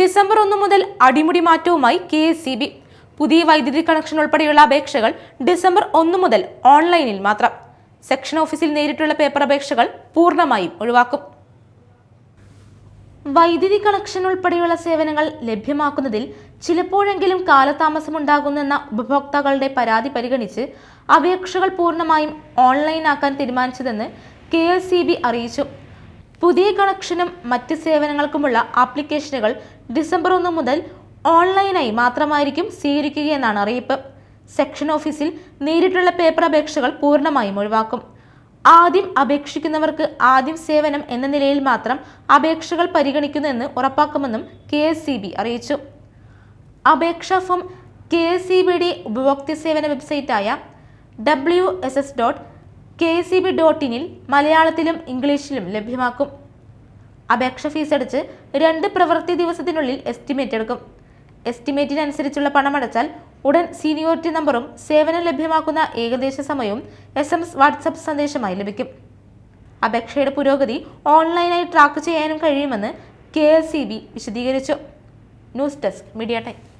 December ഒന്ന് മുതൽ അടിമുടി മാറ്റവുമായി കെ എസ് സി ബി. പുതിയ വൈദ്യുതി കണക്ഷൻ ഉൾപ്പെടെയുള്ള അപേക്ഷകൾ ഡിസംബർ ഒന്ന് മുതൽ ഓൺലൈനിൽ മാത്രം. സെക്ഷൻ ഓഫീസിൽ നേരിട്ടുള്ള പേപ്പർ അപേക്ഷകൾ പൂർണമായും ഒഴിവാക്കും. വൈദ്യുതി കണക്ഷൻ ഉൾപ്പെടെയുള്ള സേവനങ്ങൾ ലഭ്യമാക്കുന്നതിൽ ചിലപ്പോഴെങ്കിലും കാലതാമസമുണ്ടാകുന്നെന്ന ഉപഭോക്താക്കളുടെ പരാതി പരിഗണിച്ച് അപേക്ഷകൾ പൂർണമായും ഓൺലൈനാക്കാൻ തീരുമാനിച്ചതെന്ന് കെ അറിയിച്ചു. പുതിയ കണക്ഷനും മറ്റ് സേവനങ്ങൾക്കുമുള്ള ആപ്ലിക്കേഷനുകൾ ഡിസംബർ ഒന്ന് മുതൽ ഓൺലൈനായി മാത്രമായിരിക്കും സ്വീകരിക്കുകയെന്നാണ് അറിയിപ്പ്. സെക്ഷൻ ഓഫീസിൽ നേരിട്ടുള്ള പേപ്പർ അപേക്ഷകൾ പൂർണമായും ഒഴിവാക്കും. ആദ്യം അപേക്ഷിക്കുന്നവർക്ക് ആദ്യം സേവനം എന്ന നിലയിൽ മാത്രം അപേക്ഷകൾ പരിഗണിക്കുന്നുവെന്ന് ഉറപ്പാക്കുമെന്നും കെ അറിയിച്ചു. അപേക്ഷാ ഫോം കെ എസ് സി ബിയുടെ ഉപഭോക്തൃ സേവന വെബ്സൈറ്റായ W S S dot K C B dot ഇനിൽ മലയാളത്തിലും ഇംഗ്ലീഷിലും ലഭ്യമാക്കും. അപേക്ഷ ഫീസ് അടച്ച് രണ്ട് പ്രവൃത്തി ദിവസത്തിനുള്ളിൽ എസ്റ്റിമേറ്റ് എടുക്കും. എസ്റ്റിമേറ്റിനനുസരിച്ചുള്ള പണമടച്ചാൽ ഉടൻ സീനിയോറിറ്റി നമ്പറും സേവനം ലഭ്യമാക്കുന്ന ഏകദേശ സമയവും എസ് എം എസ് വാട്സപ്പ് സന്ദേശമായി ലഭിക്കും. അപേക്ഷയുടെ പുരോഗതി ഓൺലൈനായി ട്രാക്ക് ചെയ്യാനും കഴിയുമെന്ന് കെ എസ് സി ബി വിശദീകരിച്ചു. News desk media time.